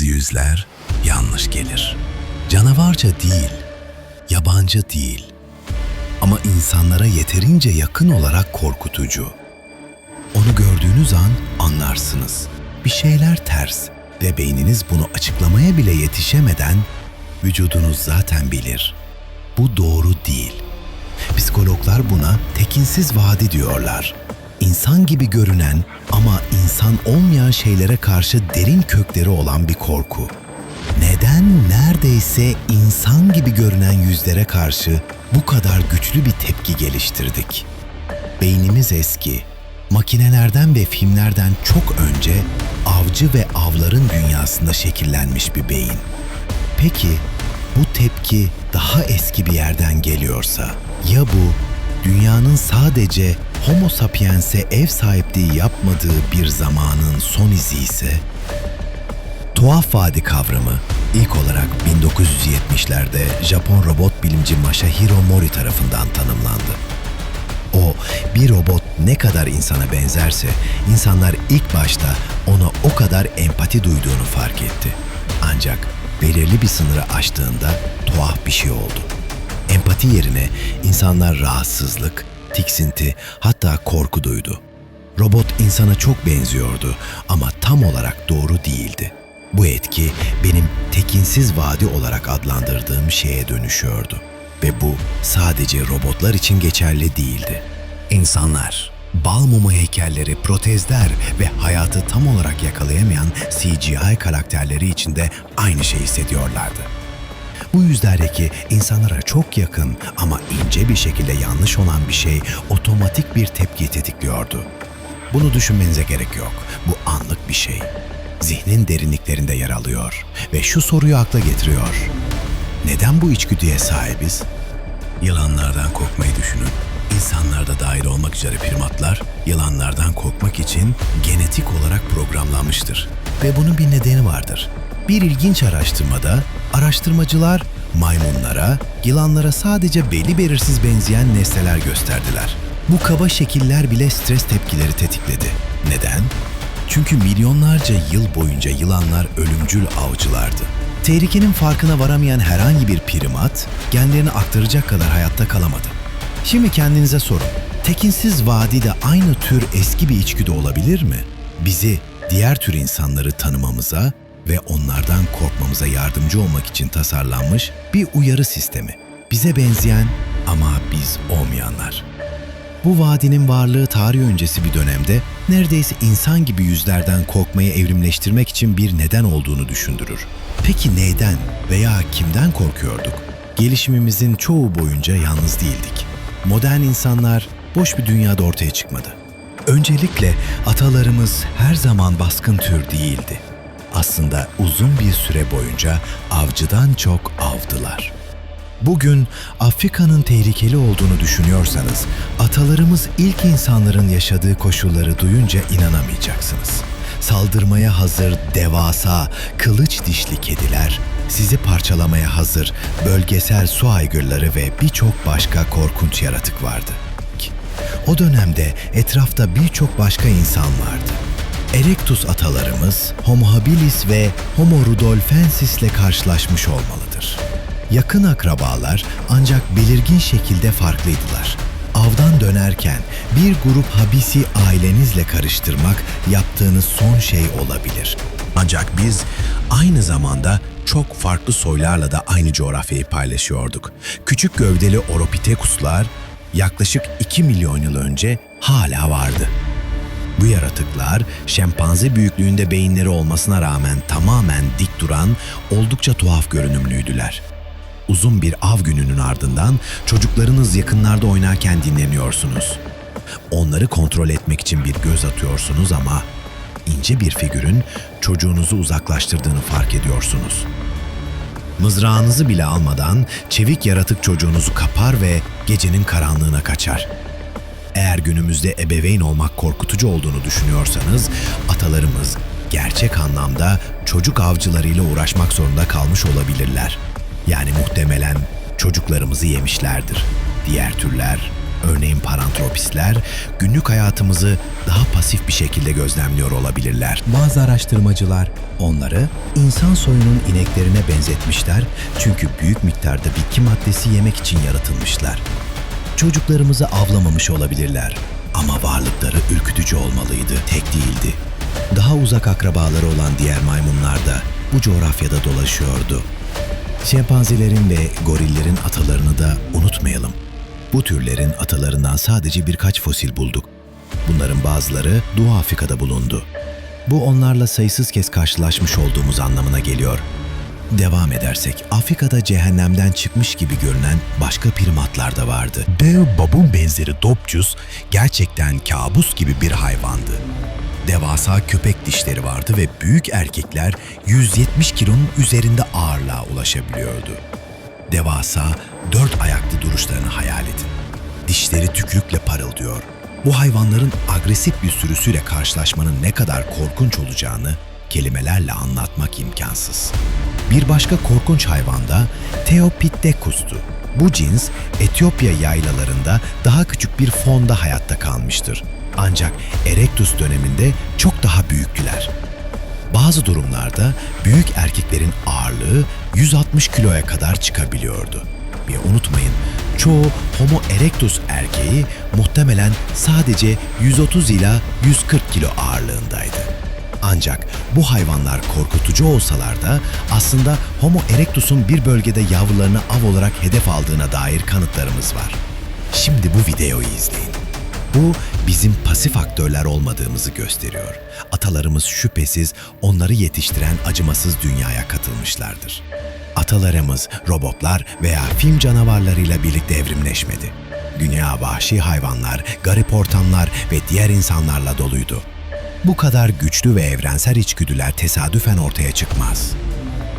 Bazı yüzler yanlış gelir. Canavarca değil, yabancı değil. Ama insanlara yeterince yakın olarak korkutucu. Onu gördüğünüz an anlarsınız. Bir şeyler ters ve beyniniz bunu açıklamaya bile yetişemeden vücudunuz zaten bilir. Bu doğru değil. Psikologlar buna tekinsiz vadi diyorlar. İnsan gibi görünen ama insan olmayan şeylere karşı derin kökleri olan bir korku. Neden neredeyse insan gibi görünen yüzlere karşı bu kadar güçlü bir tepki geliştirdik? Beynimiz eski. Makinelerden ve filmlerden çok önce avcı ve avların dünyasında şekillenmiş bir beyin. Peki bu tepki daha eski bir yerden geliyorsa ya bu dünyanın sadece Homo sapiens'e ev sahipliği yapmadığı bir zamanın son izi ise? Tuhaf vadi kavramı ilk olarak 1970'lerde Japon robot bilimci Masahiro Mori tarafından tanımlandı. O bir robot ne kadar insana benzerse insanlar ilk başta ona o kadar empati duyduğunu fark etti. Ancak belirli bir sınırı aştığında tuhaf bir şey oldu. Empati yerine insanlar rahatsızlık, tiksinti hatta korku duydu. Robot insana çok benziyordu ama tam olarak doğru değildi. Bu etki benim tekinsiz vadi olarak adlandırdığım şeye dönüşüyordu. Ve bu sadece robotlar için geçerli değildi. İnsanlar, bal mumu heykelleri, protezler ve hayatı tam olarak yakalayamayan CGI karakterleri içinde aynı şeyi hissediyorlardı. Bu yüzlerdeki insanlara çok yakın ama ince bir şekilde yanlış olan bir şey otomatik bir tepki tetikliyordu. Bunu düşünmenize gerek yok. Bu anlık bir şey. Zihnin derinliklerinde yer alıyor ve şu soruyu akla getiriyor. Neden bu içgüdüye sahibiz? Yılanlardan korkmayı düşünün. İnsanlar da dahil olmak üzere primatlar, yılanlardan korkmak için genetik olarak programlanmıştır. Ve bunun bir nedeni vardır. Bir ilginç araştırmada araştırmacılar maymunlara, yılanlara sadece belli belirsiz benzeyen nesneler gösterdiler. Bu kaba şekiller bile stres tepkileri tetikledi. Neden? Çünkü milyonlarca yıl boyunca yılanlar ölümcül avcılardı. Tehlikenin farkına varamayan herhangi bir primat genlerini aktaracak kadar hayatta kalamadı. Şimdi kendinize sorun. Tekinsiz vadi de aynı tür eski bir içgüdü olabilir mi? Bizi diğer tür insanları tanımamıza ve onlardan korkmamıza yardımcı olmak için tasarlanmış bir uyarı sistemi. Bize benzeyen ama biz olmayanlar. Bu vadinin varlığı tarih öncesi bir dönemde neredeyse insan gibi yüzlerden korkmayı evrimleştirmek için bir neden olduğunu düşündürür. Peki neyden veya kimden korkuyorduk? Gelişimimizin çoğu boyunca yalnız değildik. Modern insanlar boş bir dünyada ortaya çıkmadı. Öncelikle atalarımız her zaman baskın tür değildi. Aslında uzun bir süre boyunca avcıdan çok avdılar. Bugün Afrika'nın tehlikeli olduğunu düşünüyorsanız, atalarımız ilk insanların yaşadığı koşulları duyunca inanamayacaksınız. Saldırmaya hazır devasa, kılıç dişli kediler, sizi parçalamaya hazır bölgesel su aygırları ve birçok başka korkunç yaratık vardı. O dönemde etrafta birçok başka insan vardı. Erectus atalarımız Homo habilis ve Homo rudolfensis ile karşılaşmış olmalıdır. Yakın akrabalar ancak belirgin şekilde farklıydılar. Avdan dönerken bir grup habisi ailenizle karıştırmak yaptığınız son şey olabilir. Ancak biz aynı zamanda çok farklı soylarla da aynı coğrafyayı paylaşıyorduk. Küçük gövdeli Oropithecus'lar yaklaşık 2 milyon yıl önce hala vardı. Bu yaratıklar şempanze büyüklüğünde beyinleri olmasına rağmen tamamen dik duran, oldukça tuhaf görünümlüydüler. Uzun bir av gününün ardından çocuklarınız yakınlarda oynarken dinleniyorsunuz. Onları kontrol etmek için bir göz atıyorsunuz ama ince bir figürün çocuğunuzu uzaklaştırdığını fark ediyorsunuz. Mızrağınızı bile almadan çevik yaratık çocuğunuzu kapar ve gecenin karanlığına kaçar. Eğer günümüzde ebeveyn olmak korkutucu olduğunu düşünüyorsanız, atalarımız gerçek anlamda çocuk avcılarıyla uğraşmak zorunda kalmış olabilirler. Yani muhtemelen çocuklarımızı yemişlerdir. Diğer türler Örneğin parantropistler günlük hayatımızı daha pasif bir şekilde gözlemliyor olabilirler. Bazı araştırmacılar onları insan soyunun ineklerine benzetmişler çünkü büyük miktarda bitki maddesi yemek için yaratılmışlar. Çocuklarımızı avlamamış olabilirler ama varlıkları ürkütücü olmalıydı, tek değildi. Daha uzak akrabaları olan diğer maymunlar da bu coğrafyada dolaşıyordu. Şempanzelerin ve gorillerin atalarını da unutmayalım. Bu türlerin atalarından sadece birkaç fosil bulduk. Bunların bazıları Doğu Afrika'da bulundu. Bu onlarla sayısız kez karşılaşmış olduğumuz anlamına geliyor. Devam edersek Afrika'da cehennemden çıkmış gibi görünen başka primatlar da vardı. Dev babun benzeri Dopcus gerçekten kabus gibi bir hayvandı. Devasa köpek dişleri vardı ve büyük erkekler 170 kilonun üzerinde ağırlığa ulaşabiliyordu. Devasa, dört ayaklı duruşlarını hayal edin. Dişleri tükrükle parıldıyor. Bu hayvanların agresif bir sürüsüyle karşılaşmanın ne kadar korkunç olacağını kelimelerle anlatmak imkansız. Bir başka korkunç hayvan da Theopithecus'tu. Bu cins Etiyopya yaylalarında daha küçük bir fonda hayatta kalmıştır. Ancak Erectus döneminde çok daha büyüktüler. Bazı durumlarda büyük erkeklerin ağırlığı 160 kiloya kadar çıkabiliyordu. Ve unutmayın, çoğu Homo erectus erkeği muhtemelen sadece 130 ila 140 kilo ağırlığındaydı. Ancak bu hayvanlar korkutucu olsalar da aslında Homo erectus'un bir bölgede yavrularını av olarak hedef aldığına dair kanıtlarımız var. Şimdi bu videoyu izleyin. Bu bizim pasif aktörler olmadığımızı gösteriyor. Atalarımız şüphesiz onları yetiştiren acımasız dünyaya katılmışlardır. Atalarımız robotlar veya film canavarlarıyla birlikte evrimleşmedi. Dünya vahşi hayvanlar, garip ortamlar ve diğer insanlarla doluydu. Bu kadar güçlü ve evrensel içgüdüler tesadüfen ortaya çıkmaz.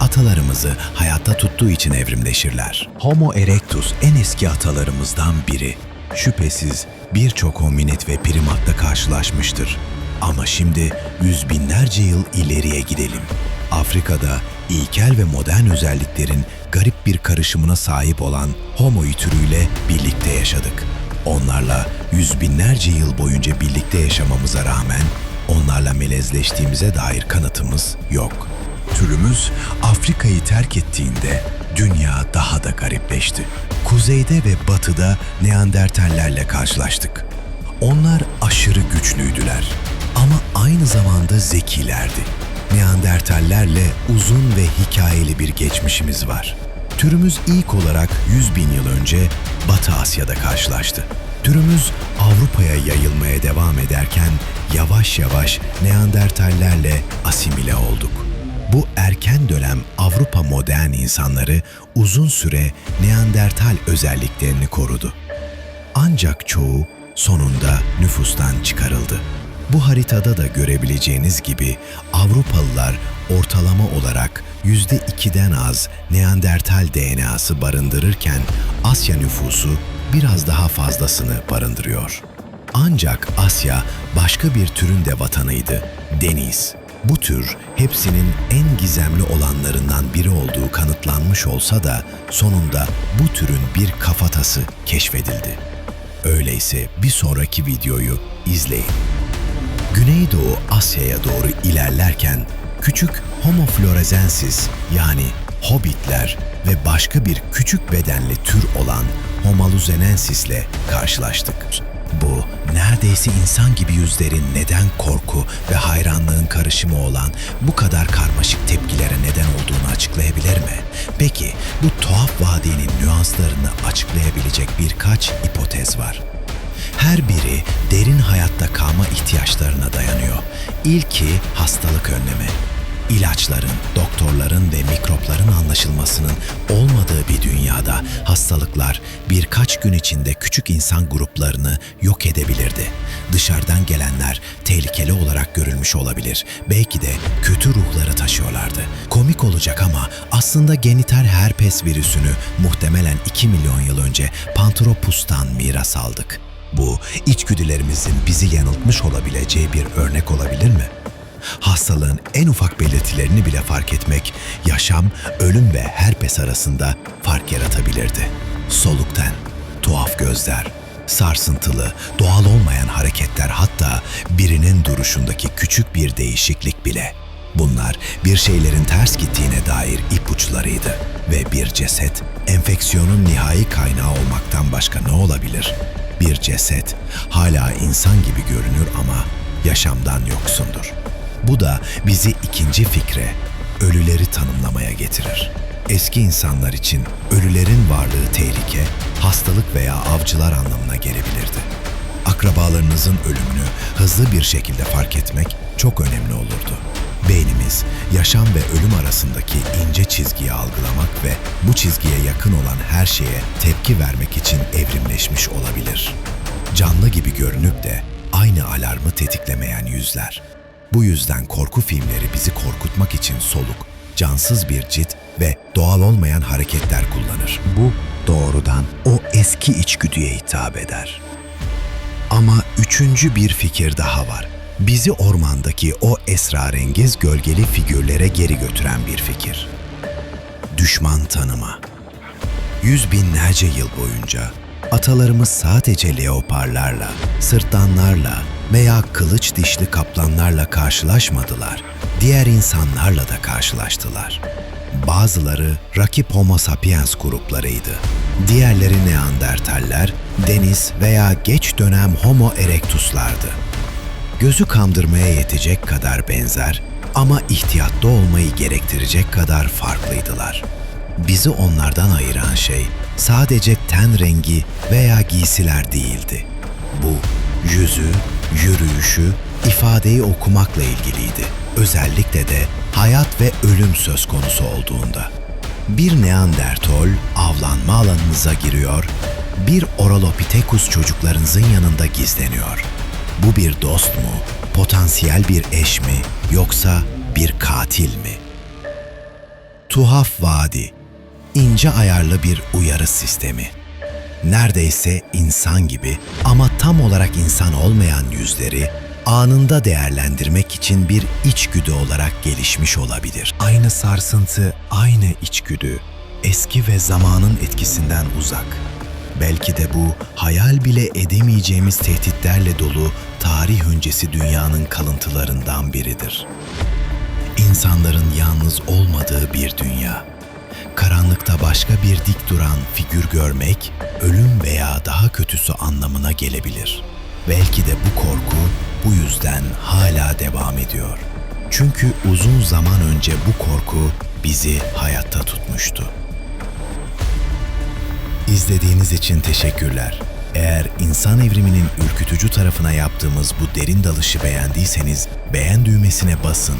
Atalarımızı hayatta tuttuğu için evrimleşirler. Homo erectus en eski atalarımızdan biri. Şüphesiz birçok hominid ve primatla karşılaşmıştır. Ama şimdi yüz binlerce yıl ileriye gidelim. Afrika'da ilkel ve modern özelliklerin garip bir karışımına sahip olan Homo türüyle birlikte yaşadık. Onlarla yüz binlerce yıl boyunca birlikte yaşamamıza rağmen onlarla melezleştiğimize dair kanıtımız yok. Türümüz Afrika'yı terk ettiğinde dünya daha da garipleşti. Kuzeyde ve batıda Neandertallerle karşılaştık. Onlar aşırı güçlüydüler ama aynı zamanda zekilerdi. Neandertallerle uzun ve hikayeli bir geçmişimiz var. Türümüz ilk olarak 100 bin yıl önce Batı Asya'da karşılaştı. Türümüz Avrupa'ya yayılmaya devam ederken yavaş yavaş Neandertallerle asimile olduk. Bu erken dönem Avrupa modern insanları uzun süre Neandertal özelliklerini korudu. Ancak çoğu sonunda nüfustan çıkarıldı. Bu haritada da görebileceğiniz gibi Avrupalılar ortalama olarak %2'den az Neandertal DNA'sı barındırırken Asya nüfusu biraz daha fazlasını barındırıyor. Ancak Asya başka bir türün de vatanıydı, deniz. Bu tür hepsinin en gizemli olanlarından biri olduğu kanıtlanmış olsa da sonunda bu türün bir kafatası keşfedildi. Öyleyse bir sonraki videoyu izleyin. Güneydoğu Asya'ya doğru ilerlerken küçük Homo florezensis yani hobbitler ve başka bir küçük bedenli tür olan Homo luzenensis ile karşılaştık. Bu neredeyse insan gibi yüzlerin neden korku ve hayranlığın karışımı olan bu kadar karmaşık tepkilere neden olduğunu açıklayabilir mi? Peki bu tuhaf vadinin nüanslarını açıklayabilecek birkaç hipotez var. Her biri derin hayatta kalma ihtiyaçlarına dayanıyor. İlki hastalık önleme. İlaçların, doktorların ve mikropların anlaşılmasının olmadığı bir dünyada hastalıklar birkaç gün içinde küçük insan gruplarını yok edebilirdi. Dışarıdan gelenler tehlikeli olarak görülmüş olabilir. Belki de kötü ruhları taşıyorlardı. Komik olacak ama aslında genital herpes virüsünü muhtemelen 2 milyon yıl önce Panthropus'tan miras aldık. Bu içgüdülerimizin bizi yanıltmış olabileceği bir örnek olabilir mi? Hastalığın en ufak belirtilerini bile fark etmek, yaşam, ölüm ve herpes arasında fark yaratabilirdi. Soluk ten, tuhaf gözler, Sarsıntılı, doğal olmayan hareketler hatta birinin duruşundaki küçük bir değişiklik bile. Bunlar bir şeylerin ters gittiğine dair ipuçlarıydı ve bir ceset enfeksiyonun nihai kaynağı olmaktan başka ne olabilir? Bir ceset hala insan gibi görünür ama yaşamdan yoksundur. Bu da bizi ikinci fikre, ölüleri tanımlamaya getirir. Eski insanlar için ölülerin varlığı tehlike, hastalık veya avcılar anlamına gelebilirdi. Akrabalarınızın ölümünü hızlı bir şekilde fark etmek çok önemli olurdu. Beynimiz, yaşam ve ölüm arasındaki ince çizgiyi algılamak ve bu çizgiye yakın olan her şeye tepki vermek için evrimleşmiş olabilir. Canlı gibi görünüp de aynı alarmı tetiklemeyen yüzler. Bu yüzden korku filmleri bizi korkutmak için soluk, cansız bir cilt ve doğal olmayan hareketler kullanır. Bu doğrudan o eski içgüdüye hitap eder. Ama üçüncü bir fikir daha var. Bizi ormandaki o esrarengiz gölgeli figürlere geri götüren bir fikir. Düşman tanıma. Yüz binlerce yıl boyunca atalarımız sadece leoparlarla, sırtlanlarla veya kılıç dişli kaplanlarla karşılaşmadılar. Diğer insanlarla da karşılaştılar. Bazıları rakip Homo sapiens gruplarıydı. Diğerleri Neandertaller, deniz veya geç dönem Homo erectuslardı. Gözü kandırmaya yetecek kadar benzer ama ihtiyatlı olmayı gerektirecek kadar farklıydılar. Bizi onlardan ayıran şey sadece ten rengi veya giysiler değildi. Bu yüzü, yürüyüşü, ifadeyi okumakla ilgiliydi. Özellikle de hayat ve ölüm söz konusu olduğunda. Bir Neandertal avlanma alanınıza giriyor, bir Oralopithecus çocuklarınızın yanında gizleniyor. Bu bir dost mu, potansiyel bir eş mi, yoksa bir katil mi? Tuhaf Vadi, ince ayarlı bir uyarı sistemi. Neredeyse insan gibi ama tam olarak insan olmayan yüzleri anında değerlendirmek için bir içgüdü olarak gelişmiş olabilir. Aynı sarsıntı, aynı içgüdü, eski ve zamanın etkisinden uzak. Belki de bu hayal bile edemeyeceğimiz tehditlerle dolu tarih öncesi dünyanın kalıntılarından biridir. İnsanların yalnız olmadığı bir dünya. Karanlıkta başka bir dik duran figür görmek, ölüm veya daha kötüsü anlamına gelebilir. Belki de bu korku bu yüzden hala devam ediyor. Çünkü uzun zaman önce bu korku bizi hayatta tutmuştu. İzlediğiniz için teşekkürler. Eğer insan evriminin ürkütücü tarafına yaptığımız bu derin dalışı beğendiyseniz beğen düğmesine basın